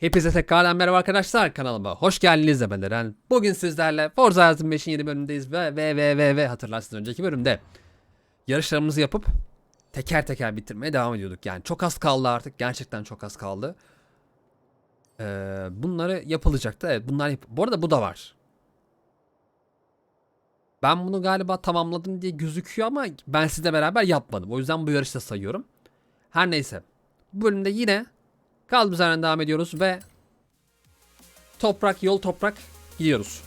Hepinize tekrardan merhaba arkadaşlar kanalıma hoş geldiniz de ben Eren. Bugün sizlerle Forza Horizon 5'in yeni bölümündeyiz ve ve ve ve ve hatırlarsınız önceki bölümde yarışlarımızı yapıp teker teker bitirmeye devam ediyorduk. Yani çok az kaldı artık gerçekten çok az kaldı. Ee, bunları yapılacaktı evet bunlar yap- Bu arada bu da var. Ben bunu galiba tamamladım diye gözüküyor ama ben sizle beraber yapmadım. O yüzden bu yarışta sayıyorum. Her neyse. Bu bölümde yine Kaldığımız yerden devam ediyoruz ve toprak yol toprak gidiyoruz.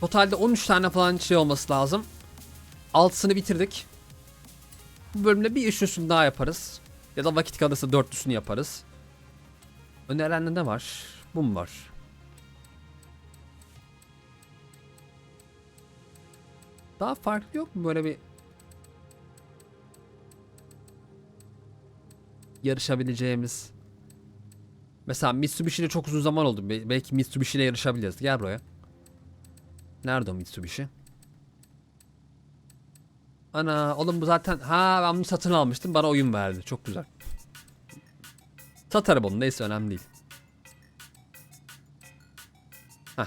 Totalde 13 tane falan şey olması lazım. Altısını bitirdik. Bu bölümde bir üçlüsünü daha yaparız. Ya da vakit kalırsa dörtlüsünü yaparız. Önerende ne var? Bu mu var? Daha farklı yok mu böyle bir yarışabileceğimiz. Mesela Mitsubishi ile çok uzun zaman oldu. Be- belki Mitsubishi ile yarışabiliriz. Gel buraya. Nerede o Mitsubishi? Ana oğlum bu zaten ha ben bunu satın almıştım bana oyun verdi. Çok güzel. Satarım onu neyse önemli değil. Heh.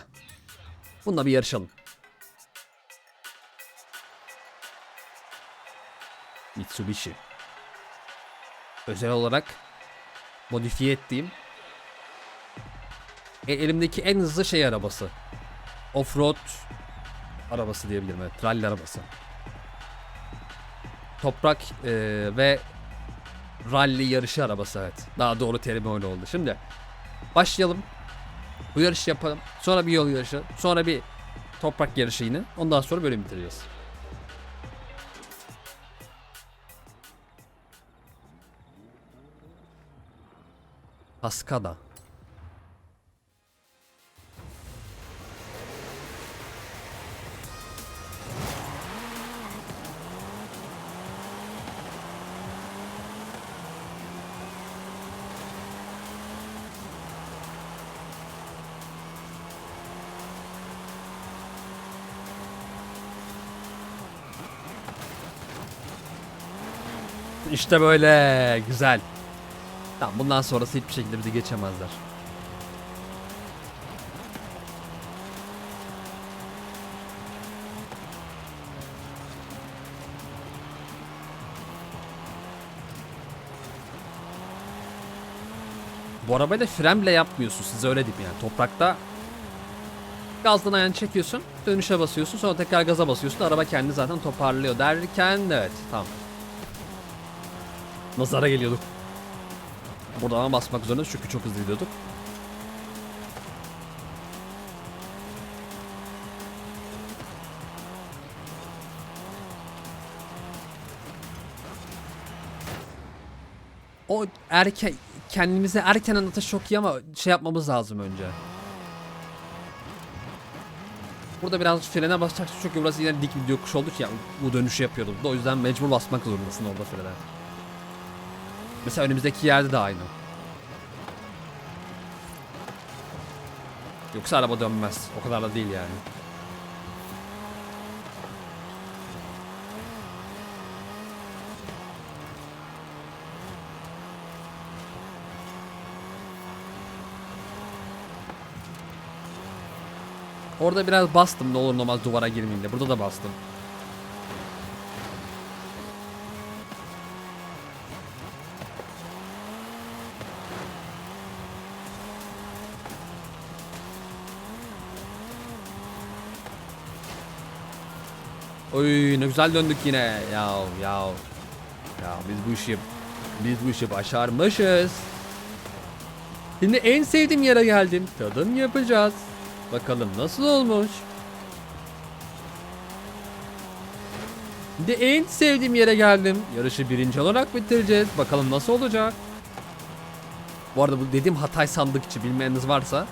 Bununla bir yarışalım. Mitsubishi özel olarak modifiye ettiğim e- elimdeki en hızlı şey arabası. Offroad arabası diyebilirim evet. Rally arabası. Toprak e, ve rally yarışı arabası evet. Daha doğru terimi öyle oldu. Şimdi başlayalım. Bu yarışı yapalım. Sonra bir yol yarışı. Sonra bir toprak yarışı yine. Ondan sonra bölüm bitireceğiz. Cascada. İşte böyle güzel. Tamam bundan sonrası hiçbir şekilde bizi geçemezler. Bu arabayla fren bile yapmıyorsun size öyle diyeyim yani toprakta Gazdan ayağını çekiyorsun, dönüşe basıyorsun, sonra tekrar gaza basıyorsun. Araba kendini zaten toparlıyor derken evet, tamam. Nazara geliyorduk. Buradan basmak zorunda çünkü çok hızlı gidiyorduk. O erken kendimize erken anlatış çok iyi ama şey yapmamız lazım önce. Burada biraz frene basacaksın çünkü burası yine dik bir yokuş olduğu için yani bu dönüşü yapıyordum. O yüzden mecbur basmak zorundasın orada frene. Mesela önümüzdeki yerde de aynı. Yoksa araba dönmez. O kadar da değil yani. Orada biraz bastım ne olur ne olmaz duvara girmeyeyim diye. Burada da bastım. Oy ne güzel döndük yine. Ya ya. Ya biz bu işi biz bu işi başarmışız. Şimdi en sevdiğim yere geldim. Tadım yapacağız. Bakalım nasıl olmuş. Şimdi en sevdiğim yere geldim. Yarışı birinci olarak bitireceğiz. Bakalım nasıl olacak. Bu arada bu dediğim Hatay sandıkçı bilmeyeniniz varsa.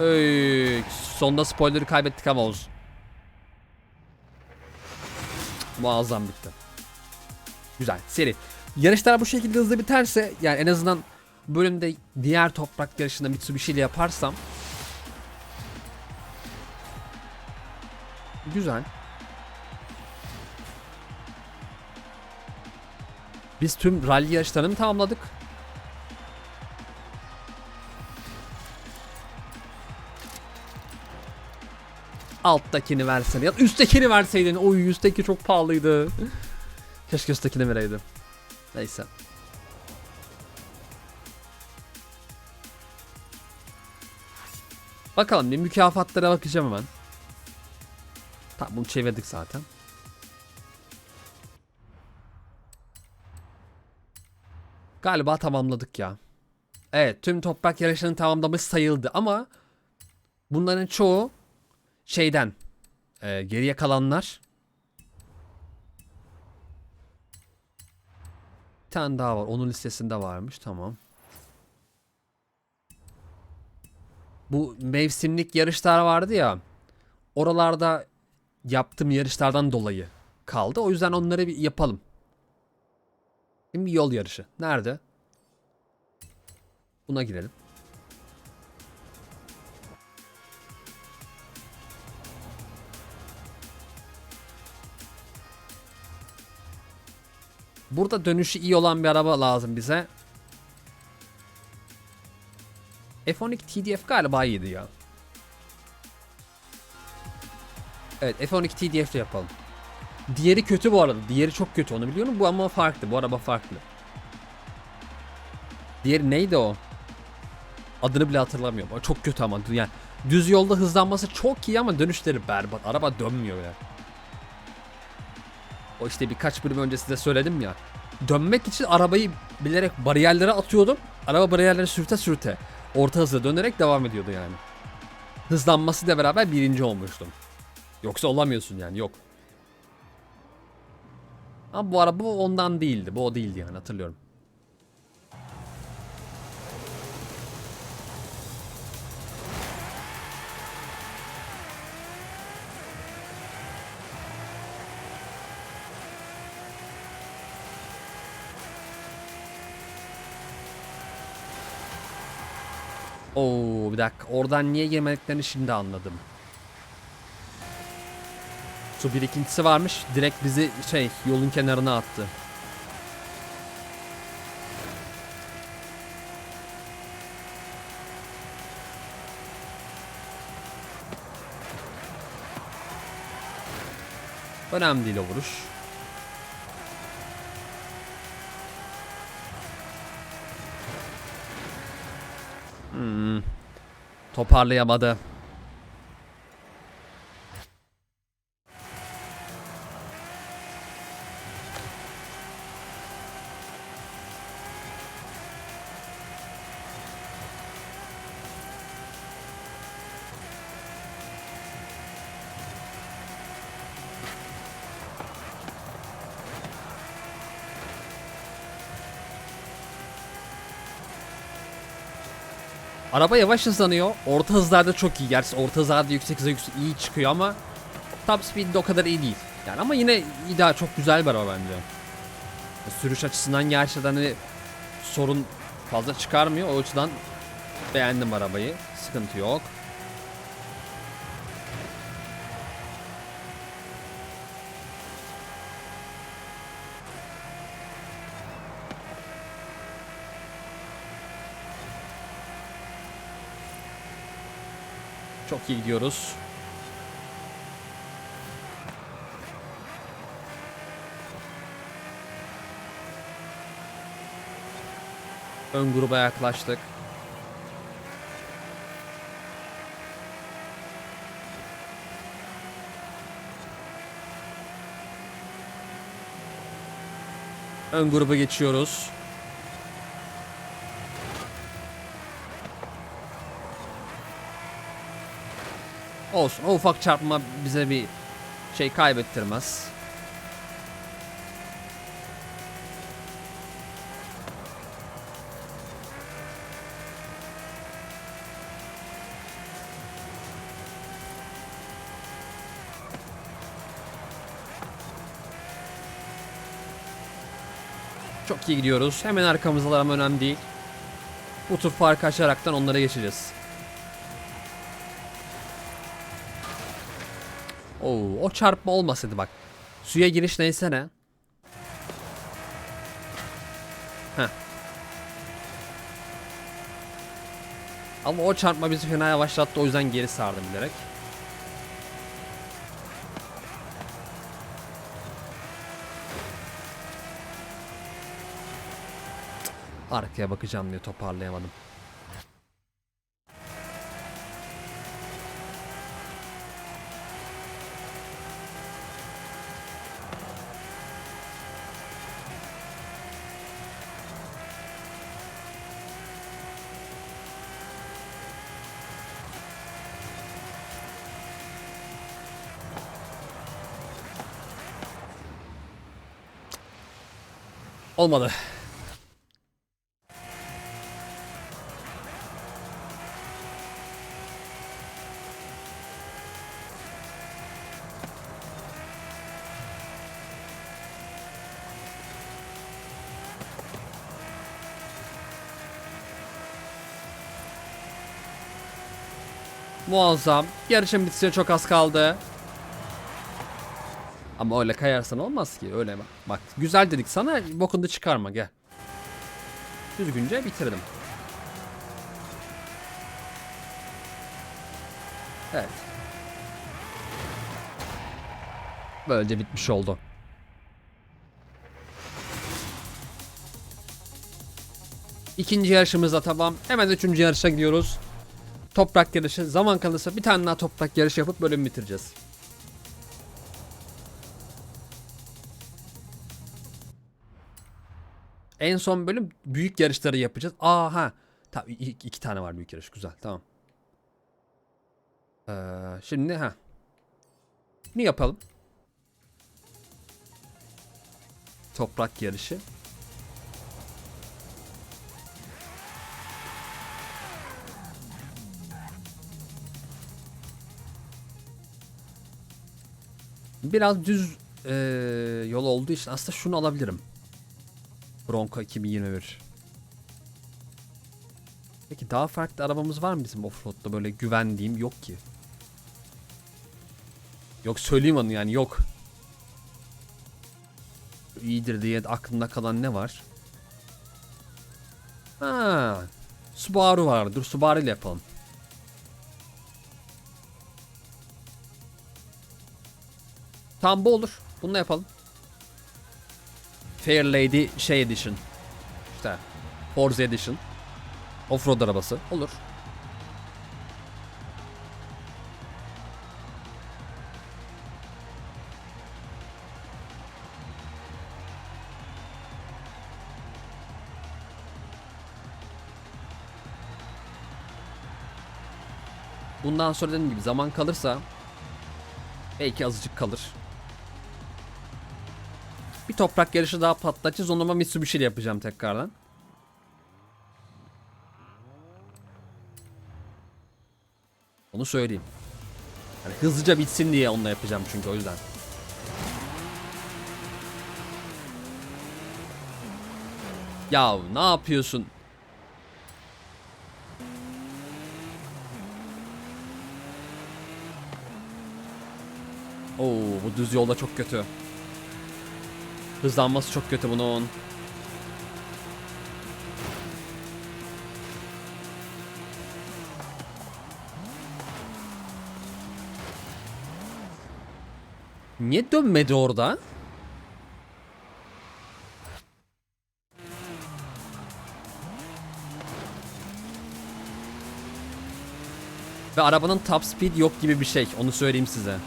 Ey, sonda spoiler'ı kaybettik ama olsun. Muazzam bitti. Güzel seri. Yarışlar bu şekilde hızlı biterse yani en azından bölümde diğer toprak yarışında Mitsubishi ile yaparsam Güzel. Biz tüm rally yarışlarını tamamladık. Alttakini versen ya üsttekini verseydin. Oy üstteki çok pahalıydı. Keşke üsttekini vereydim. Neyse. Bakalım bir mükafatlara bakacağım hemen. Tamam bunu çevirdik zaten. Galiba tamamladık ya. Evet tüm toprak yarışlarını tamamlamış sayıldı ama bunların çoğu şeyden e, geriye kalanlar bir tane daha var onun listesinde varmış tamam. Bu mevsimlik yarışlar vardı ya oralarda yaptığım yarışlardan dolayı kaldı. O yüzden onları bir yapalım. Şimdi yol yarışı. Nerede? Buna girelim. Burada dönüşü iyi olan bir araba lazım bize. F12 TDF galiba iyiydi ya. Evet F12 TDF yapalım. Diğeri kötü bu arada. Diğeri çok kötü onu biliyorum. Bu ama farklı. Bu araba farklı. Diğeri neydi o? Adını bile hatırlamıyorum. Çok kötü ama. Yani düz yolda hızlanması çok iyi ama dönüşleri berbat. Araba dönmüyor ya. O işte birkaç bölüm önce size söyledim ya. Dönmek için arabayı bilerek bariyerlere atıyordum. Araba bariyerleri sürte sürte. Orta hızla dönerek devam ediyordu yani. Hızlanmasıyla beraber birinci olmuştum. Yoksa olamıyorsun yani yok. Ama bu araba ondan değildi. Bu o değildi yani hatırlıyorum. Oo bir dakika. Oradan niye girmediklerini şimdi anladım. Su birikintisi varmış. Direkt bizi şey yolun kenarına attı. Önemli değil o vuruş. Hmm. Toparlayamadı. Araba yavaş hızlanıyor. Orta hızlarda çok iyi. Gerçi orta hızlarda yüksek hıza yüksek iyi çıkıyor ama top speed'de o kadar iyi değil. Yani ama yine daha çok güzel bir araba bence. Sürüş açısından gerçekten hani sorun fazla çıkarmıyor. O açıdan beğendim arabayı. Sıkıntı yok. Çok iyi gidiyoruz. Ön gruba yaklaştık. Ön gruba geçiyoruz. Olsun. O ufak çarpma bize bir şey kaybettirmez. Çok iyi gidiyoruz. Hemen arkamızdalar ama önemli değil. Bu tur farkı açaraktan onlara geçeceğiz. Oo, o çarpma olmasaydı bak. Suya giriş neyse ne. Heh. Ama o çarpma bizi fena yavaşlattı o yüzden geri sardım bilerek. Arkaya bakacağım diye toparlayamadım. Olmadı. Muazzam. Yarışın bitişine çok az kaldı. Ama öyle kayarsan olmaz ki. Öyle bak. Bak güzel dedik sana bokunu çıkarma gel. Düzgünce bitirdim. Evet. Böylece bitmiş oldu. İkinci yarışımız da tamam. Hemen üçüncü yarışa gidiyoruz. Toprak yarışı. Zaman kalırsa bir tane daha toprak yarışı yapıp bölümü bitireceğiz. En son bölüm büyük yarışları yapacağız. Aa ha. Tamam iki, iki tane var büyük yarış. Güzel. Tamam. Ee, şimdi ha. Ne yapalım? Toprak yarışı. Biraz düz eee, yol olduğu için aslında şunu alabilirim. Bronco 2021. Peki daha farklı arabamız var mı bizim offroad'da böyle güvendiğim yok ki. Yok söyleyeyim onu yani yok. İyidir diye aklımda kalan ne var? Ha, Subaru var. Dur Subaru ile yapalım. Tamam bu olur. Bunu yapalım. Fair Lady şey edition. İşte Forza edition. Offroad arabası. Olur. Bundan sonra dediğim gibi zaman kalırsa belki azıcık kalır. Bir toprak yarışı daha patlatacağız. Onu ama Mitsubishi ile yapacağım tekrardan. Onu söyleyeyim. Hani hızlıca bitsin diye onunla yapacağım çünkü o yüzden. Ya ne yapıyorsun? Oo bu düz yolda çok kötü. Hızlanması çok kötü bunun. Niye dönmedi orada? Ve arabanın top speed yok gibi bir şey. Onu söyleyeyim size.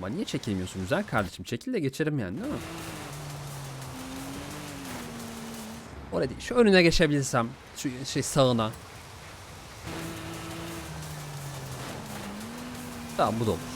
Ama niye çekilmiyorsun güzel kardeşim? Çekil de geçerim yani değil mi? Oraya değil. Şu önüne geçebilsem. Şu şey sağına. Tamam bu da olur.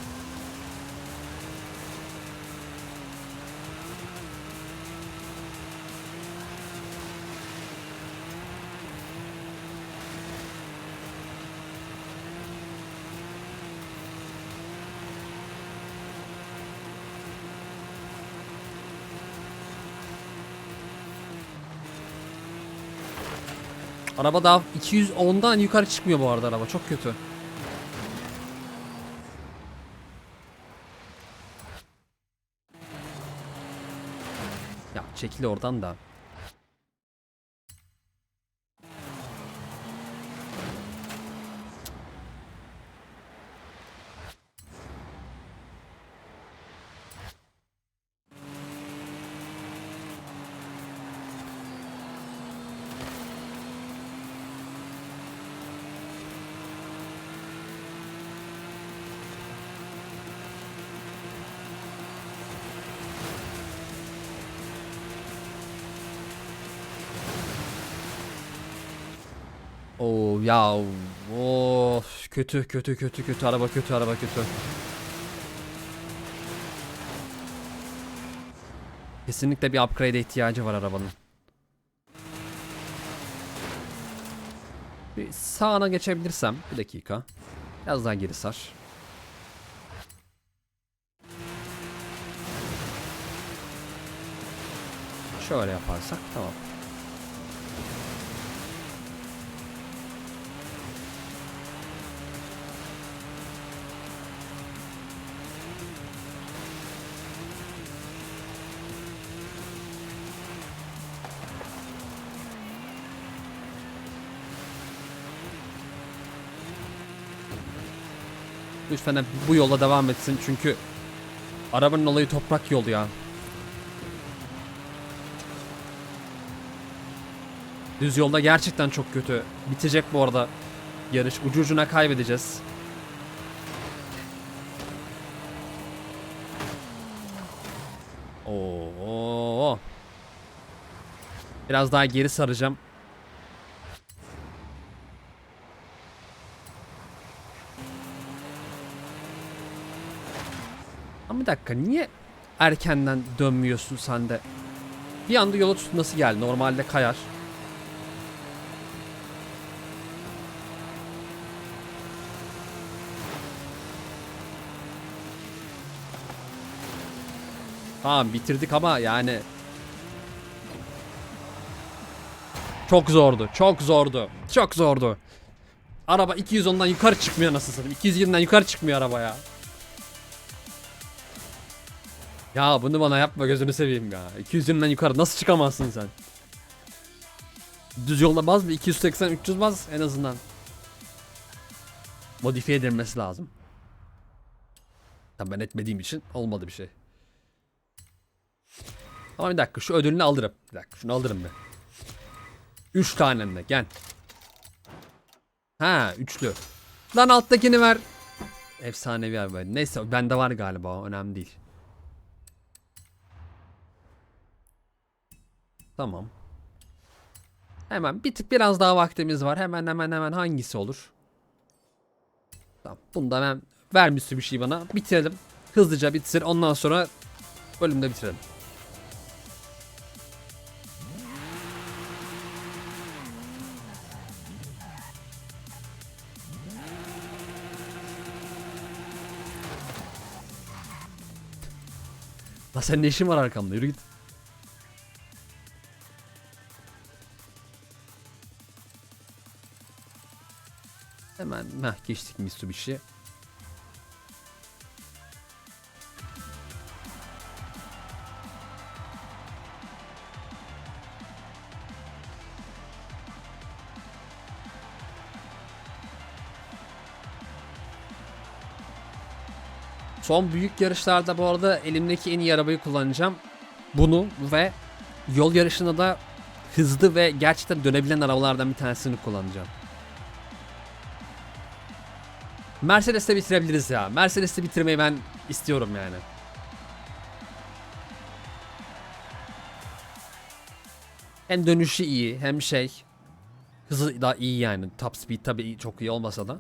Araba daha 210'dan yukarı çıkmıyor bu arada araba. Çok kötü. Ya çekil oradan da. Ya of kötü kötü kötü kötü araba kötü araba kötü. Kesinlikle bir upgrade'e ihtiyacı var arabanın. Bir sağına geçebilirsem bir dakika. Biraz daha geri sar. Şöyle yaparsak tamam. Lütfen bu yola devam etsin çünkü arabanın olayı toprak yolu ya. Düz yolda gerçekten çok kötü. Bitecek bu arada yarış. Ucu ucuna kaybedeceğiz. Oo. Biraz daha geri saracağım. Dakika niye erkenden dönmüyorsun sen de? Bir anda yola tutması geldi. Normalde kayar. Tamam bitirdik ama yani çok zordu. Çok zordu. Çok zordu. Araba 210'dan yukarı çıkmıyor nasıl satayım. 220'den yukarı çıkmıyor araba ya. Ya bunu bana yapma gözünü seveyim ya. 220'den yukarı nasıl çıkamazsın sen? Düz yolda baz mı? 280 300 baz en azından. Modifiye edilmesi lazım. Tabii ben etmediğim için olmadı bir şey. Ama bir dakika şu ödülünü alırım. Bir dakika şunu alırım ben. 3 tane de gel. Ha üçlü. Lan alttakini ver. Efsanevi abi. Neyse bende var galiba önemli değil. Tamam. Hemen bir tık biraz daha vaktimiz var. Hemen hemen hemen hangisi olur? Tamam. Bunda hemen ver bir şey bana. Bitirelim. Hızlıca bitsin. Ondan sonra bölümde bitirelim. La sen ne işin var arkamda? Yürü git. Hemen heh, geçtik Mitsubishi. Son büyük yarışlarda bu arada elimdeki en iyi arabayı kullanacağım. Bunu ve yol yarışında da hızlı ve gerçekten dönebilen arabalardan bir tanesini kullanacağım. Mercedes'te bitirebiliriz ya. Mercedes'te bitirmeyi ben istiyorum yani. Hem dönüşü iyi hem şey hızı da iyi yani. Top speed tabii çok iyi olmasa da.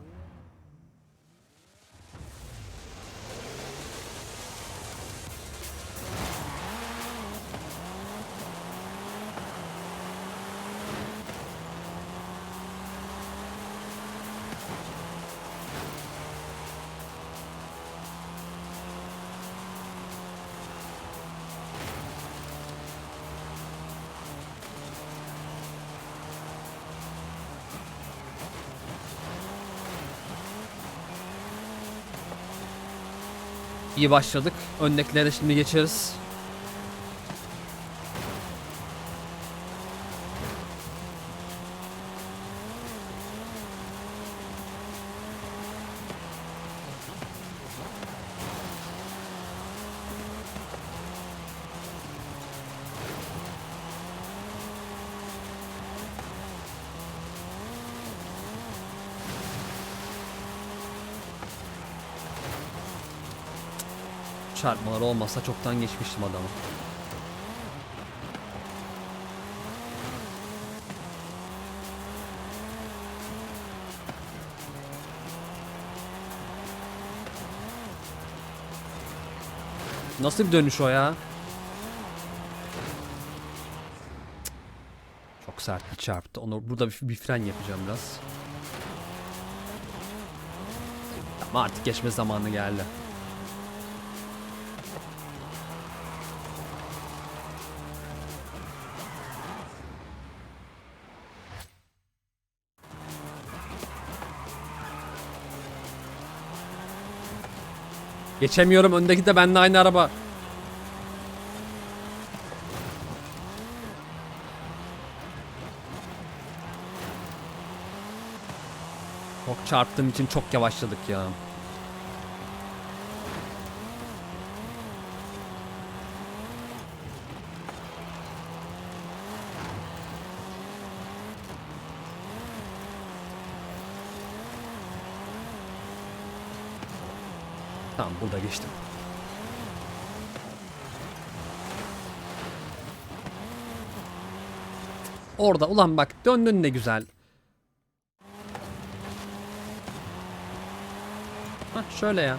İyi başladık. Öndekilere şimdi geçeriz. Çarpmalar olmasa çoktan geçmiştim adamı. Nasıl bir dönüş o ya? Çok sert bir çarptı. Onu burada bir, bir fren yapacağım biraz. Ama artık geçme zamanı geldi. Geçemiyorum. Öndeki de benimle aynı araba. Çok çarptığım için çok yavaşladık ya. Tamam burada geçtim. Orada ulan bak döndün ne güzel. Hah şöyle ya.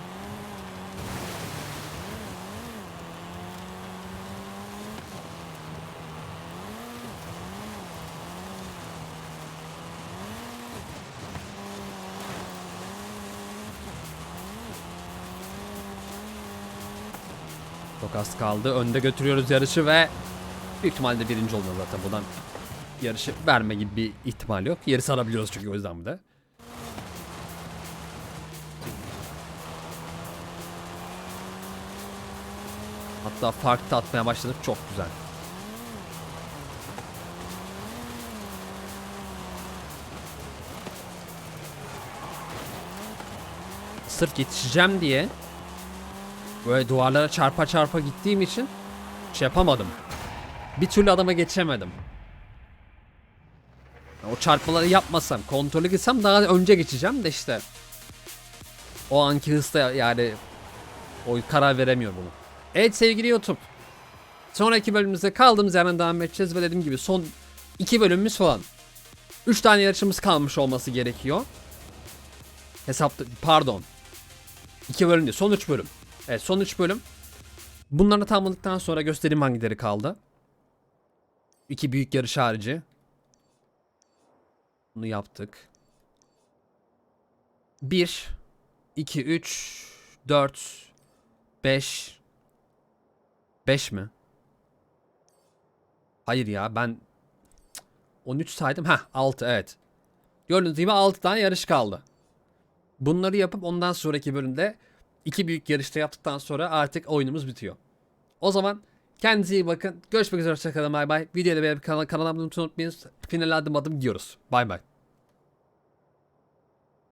Az kaldı. Önde götürüyoruz yarışı ve büyük ihtimalle birinci olmalı zaten buradan yarışı verme gibi bir ihtimal yok. Yeri sarabiliyoruz çünkü o yüzden bir de. Hatta fark da atmaya başladık. Çok güzel. Sırf yetişeceğim diye böyle duvarlara çarpa çarpa gittiğim için şey yapamadım. Bir türlü adama geçemedim. O çarpmaları yapmasam, kontrolü gitsem daha önce geçeceğim de işte. O anki hızda yani o karar veremiyor bunu. Evet sevgili YouTube. Sonraki bölümümüzde kaldığımız yerden devam edeceğiz ve dediğim gibi son iki bölümümüz falan. Üç tane yarışımız kalmış olması gerekiyor. Hesapta pardon. İki bölüm değil son üç bölüm. Evet son üç bölüm. Bunları tamamladıktan sonra göstereyim hangileri kaldı. İki büyük yarış harici. Bunu yaptık. 1 2 3 4 5 5 mi? Hayır ya ben Cık, 13 saydım. Ha 6 evet. Gördüğünüz gibi 6 tane yarış kaldı. Bunları yapıp ondan sonraki bölümde iki büyük yarışta yaptıktan sonra artık oyunumuz bitiyor. O zaman kendinize iyi bakın. Görüşmek üzere hoşçakalın bay bay. Videoyu beğenip kanala, kanala abone olmayı unutmayın. Finale adım adım gidiyoruz. Bay bay.